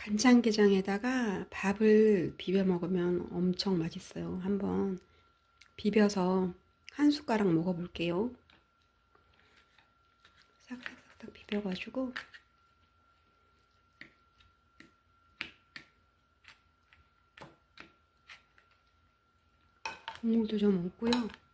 간장게장에다가 밥을 비벼 먹으면 엄청 맛있어요. 한번 비벼서 한 숟가락 먹어볼게요. 싹싹싹싹 비벼가지고 국물도 좀 없고요.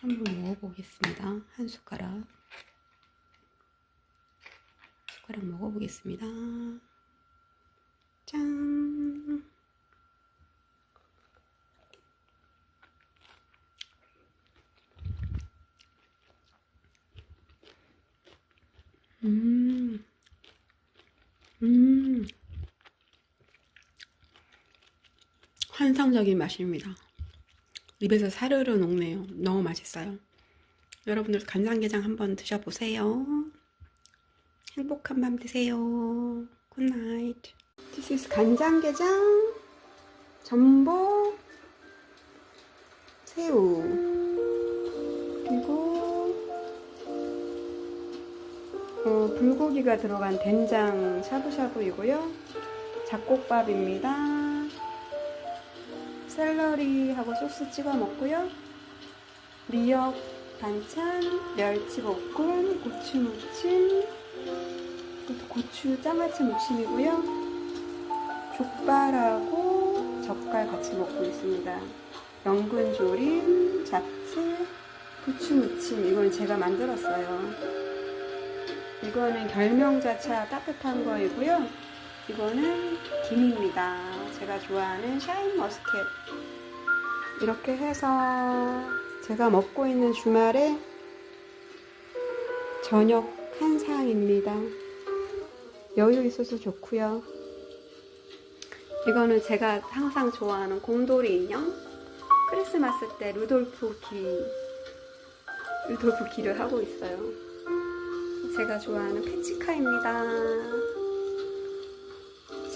한번 먹어보겠습니다. 한 숟가락. 숟가락 먹어보겠습니다. 짠! 음, 음, 환상적인 맛입니다. 입에서 사르르 녹네요. 너무 맛있어요. 여러분들 간장게장 한번 드셔보세요. 행복한 밤 되세요. 굿나잇. This is 간장게장, 전복, 새우, 그리고 어, 불고기가 들어간 된장 샤브샤브이고요. 잡곡밥입니다. 샐러리하고 소스 찍어 먹고요. 미역 반찬, 멸치 볶음, 고추 무침, 이것도 고추 장아찌 무침이고요. 족발하고 젓갈 같이 먹고 있습니다. 연근 조림, 잡채, 부추 무침 이건 제가 만들었어요. 이거는 결명자차 따뜻한 거이고요. 이거는 김입니다. 제가 좋아하는 샤인 머스켓. 이렇게 해서 제가 먹고 있는 주말에 저녁 한상입니다. 여유 있어서 좋고요. 이거는 제가 항상 좋아하는 곰돌이 인형. 크리스마스 때 루돌프 기, 루돌프 기를 하고 있어요. 제가 좋아하는 페치카입니다.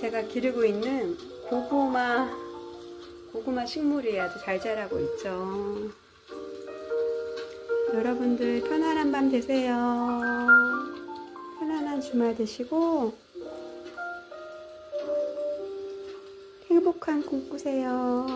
제가 기르고 있는 고구마, 고구마 식물이 아주 잘 자라고 있죠. 여러분들 편안한 밤 되세요. 편안한 주말 되시고, 행복한 꿈 꾸세요.